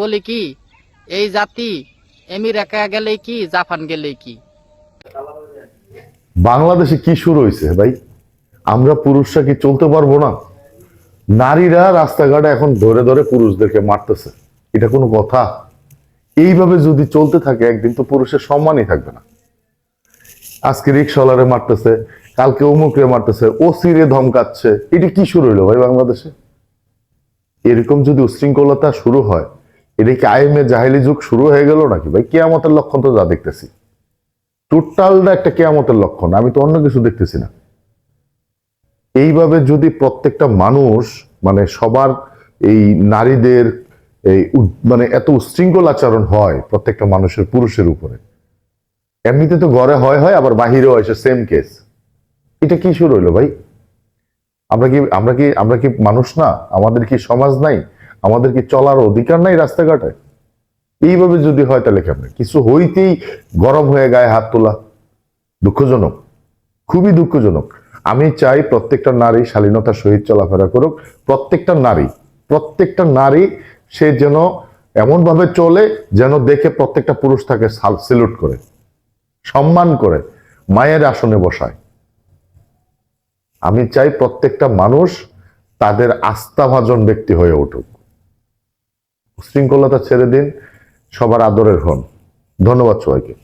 বলি কি, এই জাতি এমির একা গেলে কি, জাপান গেলে কি? বাংলাদেশে কি শুরু হয়েছে ভাই? আমরা পুরুষরা কি চলতে পারব না? নারীরা রাস্তাঘাটে এখন ধরে ধরে পুরুষদেরকে মারতেছে। এটা কোনো কথা? এইভাবে যদি চলতে থাকে, একদিন তো পুরুষের সম্মানই থাকবে না। আজকে রিক্সাওয়ালারে মারতেছে, কালকে অমুকরে মারতেছে ও সিরে ধমকাচ্ছে। এটা কি শুরু হইল ভাই বাংলাদেশে? এরকম যদি উশৃঙ্খলতা শুরু হয়, এটা কি আইএমএ জাহেলি যুগ শুরু হয়ে গেল নাকি ভাই? কেয়ামতের লক্ষণ তো যা দেখতেছি। টোটালটা একটা কেয়ামতের লক্ষণ, আমি তো অন্য কিছু দেখতেছি না। এইভাবে যদি প্রত্যেকটা মানুষ মানে সবার এই নারীদের এই মানে এত উশৃঙ্খল আচরণ হয় প্রত্যেকটা মানুষের পুরুষের উপরে। এমনিতে তো ঘরে হয় হয়, আবার বাহিরেও হয় সেম কেস এটা কি শুরু হইল ভাই? আমরা কি আমরা কি আমরা কি মানুষ না? আমাদের কি সমাজ নাই? আমাদের কি চলার অধিকার নাই রাস্তাঘাটে? এইভাবে যদি হয় তাহলে কেমন? কিছু হইতেই গরম হয়ে গায়ে হাত তোলা। দুঃখজনক। খুবই দুঃখজনক। আমি চাই প্রত্যেকটা নারী শালীনতার সহিত চলাফেরা করুক। প্রত্যেকটা নারী প্রত্যেকটা নারী সে যেন এমন ভাবে চলে যেন দেখে প্রত্যেকটা পুরুষ তাকে সেলুট করে, সম্মান করে, মায়ের আসনে বসায়। আমি চাই প্রত্যেকটা মানুষ তাদের আস্থাভাজন ব্যক্তি হয়ে উঠুক। শৃঙ্খলতা ছেড়ে দিন, সবার আদরের হন। ধন্যবাদ সবাইকে।